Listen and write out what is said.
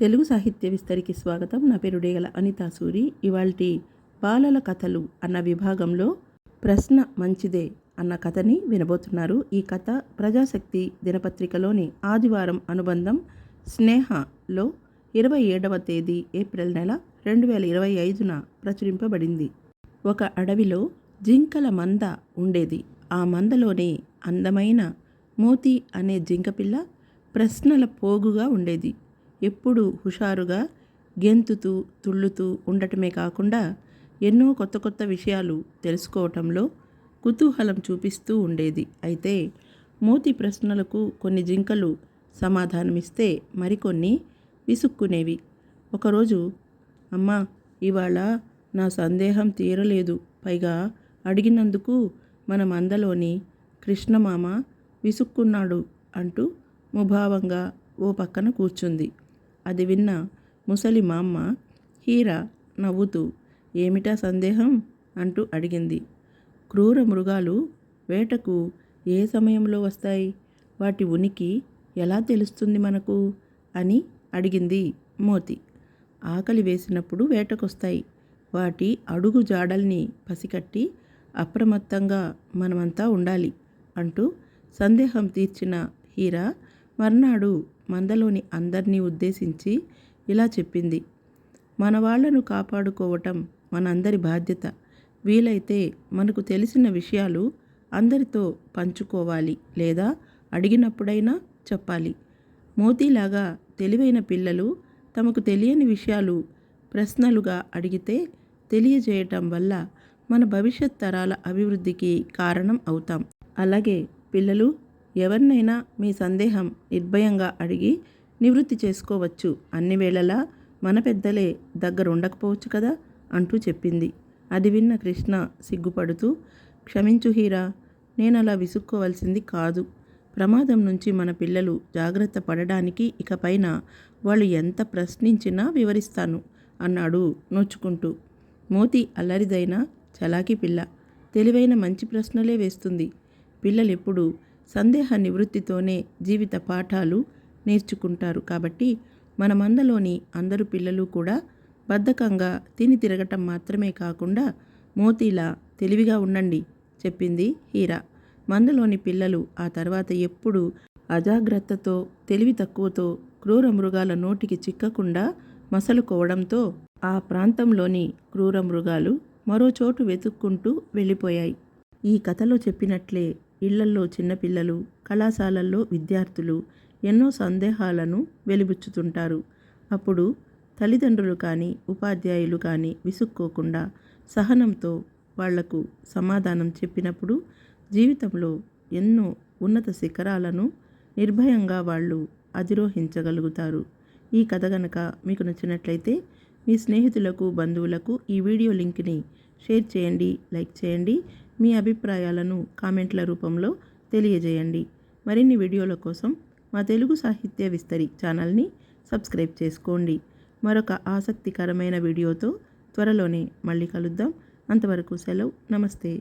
తెలుగు సాహిత్య విస్తరికి స్వాగతం. నా పేరు డేగల అనితా సూరి. ఇవాల్టి బాలల కథలు అన్న విభాగంలో ప్రశ్న మంచిదే అన్న కథని వినబోతున్నారు. ఈ కథ ప్రజాశక్తి దినపత్రికలోని ఆదివారం అనుబంధం స్నేహలో ఇరవై ఏడవ తేదీ ఏప్రిల్ నెల రెండు వేల ఇరవై ఐదున ప్రచురింపబడింది. ఒక అడవిలో జింకల మంద ఉండేది. ఆ మందలోనే అందమైన మోతి అనే జింకపిల్ల ప్రశ్నల పోగుగా ఉండేది. ఎప్పుడూ హుషారుగా గెంతుతూ తుళ్ళుతూ ఉండటమే కాకుండా ఎన్నో కొత్త కొత్త విషయాలు తెలుసుకోవటంలో కుతూహలం చూపిస్తూ ఉండేది. అయితే మోతి ప్రశ్నలకు కొన్ని జింకలు సమాధానమిస్తే మరికొన్ని విసుక్కునేవి. ఒకరోజు అమ్మా ఇవాళ నా సందేహం తీరలేదు. పైగా అడిగినందుకు మన మందలోని కృష్ణమామ విసుక్కున్నాడు అంటూ ముభావంగా ఓ పక్కన కూర్చుంది. అది విన్న ముసలి మామ్మ హీరా నవ్వుతూ ఏమిటా సందేహం? అంటూ అడిగింది. క్రూర మృగాలు వేటకు ఏ సమయంలో వస్తాయి? వాటి ఉనికి ఎలా తెలుస్తుంది మనకు? అని అడిగింది మోతి. ఆకలి వేసినప్పుడు వేటకొస్తాయి. వాటి అడుగు జాడల్ని పసికట్టి అప్రమత్తంగా మనమంతా ఉండాలి అంటూ సందేహం తీర్చిన హీరా మర్నాడు మందలోని అందరినీ ఉద్దేశించి ఇలా చెప్పింది. మన వాళ్ళను కాపాడుకోవటం మనందరి బాధ్యత. వీలైతే మనకు తెలిసిన విషయాలు అందరితో పంచుకోవాలి లేదా అడిగినప్పుడైనా చెప్పాలి. మోతీలాగా తెలివైన పిల్లలు తమకు తెలియని విషయాలు ప్రశ్నలుగా అడిగితే తెలియజేయటం వల్ల మన భవిష్యత్ తరాల అభివృద్ధికి కారణం అవుతాం. అలాగే పిల్లలు ఎవరినైనా మీ సందేహం నిర్భయంగా అడిగి నివృత్తి చేసుకోవచ్చు. అన్ని వేళలా మన పెద్దలే దగ్గర ఉండకపోవచ్చు కదా? అంటూ చెప్పింది. అది విన్న కృష్ణ సిగ్గుపడుతూ క్షమించు హీరా నేను అలా విసుక్కోవలసింది కాదు. ప్రమాదం నుంచి మన పిల్లలు జాగ్రత్త పడడానికి ఇకపైన వాళ్ళు ఎంత ప్రశ్నించినా వివరిస్తాను అన్నాడు నోచుకుంటూ. మోతి అల్లరిదైన చలాకీ పిల్ల. తెలివైన మంచి ప్రశ్నలే వేస్తుంది. పిల్లలెప్పుడు సందేహ నివృత్తితోనే జీవిత పాఠాలు నేర్చుకుంటారు. కాబట్టి మన మందలోని అందరు పిల్లలు కూడా బద్ధకంగా తిని తిరగటం మాత్రమే కాకుండా మోతీలా తెలివిగా ఉండండి చెప్పింది హీరా. మందలోని పిల్లలు ఆ తర్వాత ఎప్పుడు అజాగ్రత్తతో తెలివి తక్కువతో క్రూర మృగాల నోటికి చిక్కకుండా మసలుకోవడంతో ఆ ప్రాంతంలోని క్రూర మృగాలు మరో చోటు వెతుక్కుంటూ వెళ్ళిపోయాయి. ఈ కథలో చెప్పినట్లే ఇళ్ళల్లో చిన్నపిల్లలు కళాశాలల్లో విద్యార్థులు ఎన్నో సందేహాలను వెలిబుచ్చుతుంటారు. అప్పుడు తల్లిదండ్రులు కానీ ఉపాధ్యాయులు కానీ విసుక్కోకుండా సహనంతో వాళ్ళకు సమాధానం చెప్పినప్పుడు జీవితంలో ఎన్నో ఉన్నత శిఖరాలను నిర్భయంగా వాళ్ళు అధిరోహించగలుగుతారు. ఈ కథ గనక మీకు నచ్చినట్లయితే మీ స్నేహితులకు బంధువులకు ఈ వీడియో లింక్ని షేర్ చేయండి లైక్ చేయండి. మీ అభిప్రాయాలను కామెంట్ల రూపంలో తెలియజేయండి. మరిన్ని వీడియోల కోసం మా తెలుగు సాహిత్య విస్తరి ఛానల్ని సబ్స్క్రైబ్ చేసుకోండి. మరొక ఆసక్తికరమైన వీడియోతో త్వరలోనే మళ్ళీ కలుద్దాం. అంతవరకు సెలవు. నమస్తే.